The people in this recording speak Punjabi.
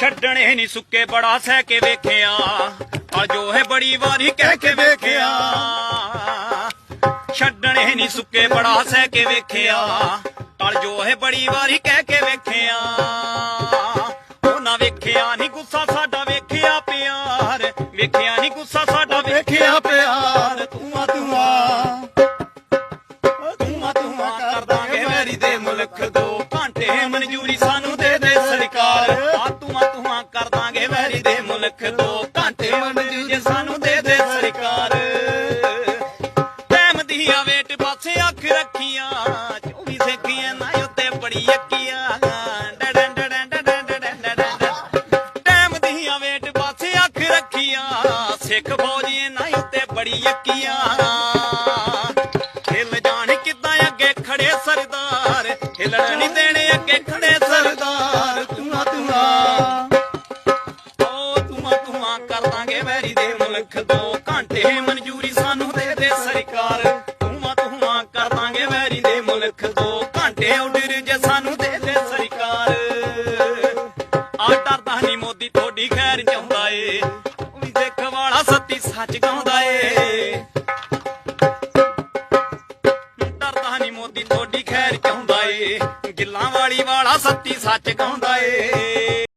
ਛੱਡਣੇ ਨਹੀਂ ਸੁੱਕੇ ਬੜਾ ਸਹਿ ਕੇ ਵੇਖਿਆ। ਪਰ ਜੋ ਹੈ ਬੜੀ ਵਾਰੀ ਕਹਿ ਕੇ ਵੇਖਿਆ। ਛੱਡਣੇ ਨਹੀਂ ਸੁੱਕੇ ਬੜਾ ਸਹਿ ਕੇ ਵੇਖਿਆ। ਤਲ ਜੋ ਹੈ ਬੜੀ ਵਾਰੀ ਕਹਿ ਕੇ ਵੇਖਿਆ। ਉਹ ਨਾ ਵੇਖਿਆ ਨਹੀਂ ਗੁੱਸਾ ਸਾਡਾ ਵੇਖਿਆ ਪਿਆਰ। ਵੇਖਿਆ ਨਹੀਂ ਗੁੱਸਾ ਸਾਡਾ ਵੇਖਿਆ ਪਿਆਰ। ਤੂੰ ਆ ਤੂੰ ਆ। ਤੂੰ ਤੂੰ ਕਰ ਦਾਂਗੇ ਵੈਰੀ ਦੇ ਮੁਲਕ ਦੋ। ਘੰਟੇ ਮਨਜ਼ੂਰੀ ਸਾਨੂੰ ਦੇ ਦੇ ਸਰਕਾਰ। ਦੇ ਦੋ ਘੰਟੇ ਮਨਜ਼ੂਰੀ ਸਾਨੂੰ ਦੇ ਦੇ ਸਰਕਾਰ। ਟਾਈਮ ਦੀ ਆ ਵੇਟ ਪਾਸੇ ਅੱਖ ਰੱਖੀਆਂ 24 ਸੇਖੀਆਂ ਨਾ ਉੱਤੇ ਬੜੀ ਅੱਕੀਆਂ ਡਡਨ ਟਾਈਮ ਦੀ ਆ ਵੇਟ ਪਾਸੇ ਅੱਖ ਰੱਖੀਆਂ, ਸਿੱਖ ਫੌਜੀਏ ਨਾ ਉੱਤੇ ਬੜੀ ਅੱਕੀਆਂ ਤੂੰ ਕਰ ਦਾਂਗੇ ਵੈਰੀ ਦੇ ਮੁਲਕ ਦੋ ਘੰਟੇ। ਮਨਜ਼ੂਰੀ ਸਾਨੂੰ ਦੇ ਦੇ ਸਰਕਾਰ। ਤੂੰ ਤੂੰ ਕਰ ਦਾਂਗੇ ਵੈਰੀ ਦੇ ਮੁਲਕ ਦੋ ਘੰਟੇ। ਆਰਡਰ ਜੇ ਸਾਨੂੰ ਦੇ ਦੇ ਸਰਕਾਰ। ਆ ਡਰਦਾ ਨਹੀਂ ਮੋਦੀ ਤੁਹਾਡੀ ਖੈਰ ਚਾਹੁੰਦਾ ਏ। ਉਹ ਵੀ ਦੇਖ ਵਾਲਾ ਸੱਤੀ ਸੱਚ ਗਾਉਂਦਾ ਏ। ਡਰਦਾ ਨਹੀਂ ਮੋਦੀ ਤੁਹਾਡੀ ਖੈਰ ਚਾਹੁੰਦਾ ਏ। ਗਿੱਲਾਂ ਵਾਲੀ ਵਾਲਾ ਸੱਤੀ ਸੱਚ ਗਾਉਂਦਾ ਏ।